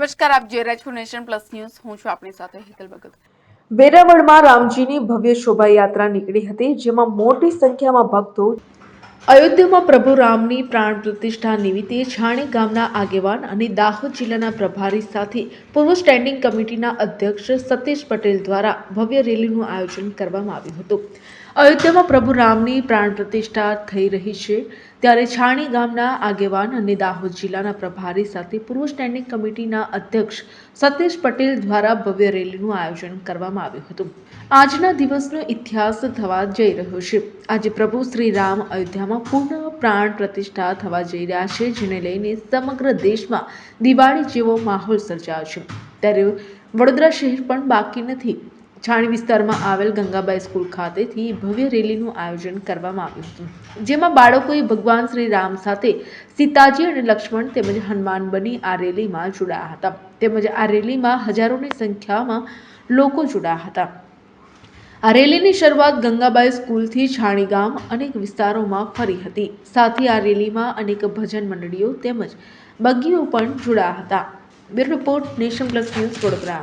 નમસ્કાર, આપ જોઈ રહ્યા છો નેશન પ્લસ ન્યૂઝ. હું છું આપણી સાથે હેતલ ભગત. વેરાવળમાં રામજીની ભવ્ય શોભાયાત્રા નીકળી હતી, જેમાં મોટી સંખ્યામાં ભક્તો અયોધ્યામાં પ્રભુ રામની પ્રાણ પ્રતિષ્ઠા નિમિત્તે છાણી ગામના આગેવાન અને દાહોદ જિલ્લાના પ્રભારી સાથે પૂર્વ સ્ટેન્ડિંગ કમિટીના અધ્યક્ષ સતીશ પટેલ દ્વારા ભવ્ય રેલીનું આયોજન કરવામાં આવ્યું હતું. અયોધ્યામાં પ્રભુ રામની પ્રાણ પ્રતિષ્ઠા થઈ રહી છે. ત્યારે છાણી ગામના આગેવાન અને દાહોદ જિલ્લાના પ્રભારી સાથે પૂર્વ સ્ટેન્ડિંગ કમિટીના અધ્યક્ષ સતીશ પટેલ દ્વારા ભવ્ય રેલીનું આયોજન કરવામાં આવ્યું હતું. આજના દિવસનો ઇતિહાસ થવા જઈ રહ્યો છે. આજે પ્રભુ શ્રી રામ અયોધ્યામાં પૂર્ણ પ્રાણ પ્રતિષ્ઠા થવા જઈ રહ્યા છે, જેને લઈને સમગ્ર દેશમાં દિવાળી જેવો માહોલ સર્જાયો છે. ત્યારે વડોદરા શહેર પણ બાકી નથી. છાણી વિસ્તારમાં આવેલ ગંગાબાઈ સ્કૂલ ખાતેથી ભવ્ય રેલીનું આયોજન કરવામાં આવ્યું હતું. જેમાં બાળકોએ ભગવાન શ્રી રામ સાથે સીતાજી અને લક્ષ્મણ તેમજ હનુમાન બની આ રેલીમાં જોડાયા હતા. તેમજ આ રેલીમાં હજારોની સંખ્યામાં લોકો જોડાયા હતા. આ રેલીની શરૂઆત ગંગાબાઈ સ્કૂલથી છાણી ગામ અનેક વિસ્તારોમાં ફરી હતી. સાથે આ રેલીમાં અનેક ભજન મંડળીઓ તેમજ બગીઓ પણ જોડાયા હતા. Bureau report nation plus news Vadodara.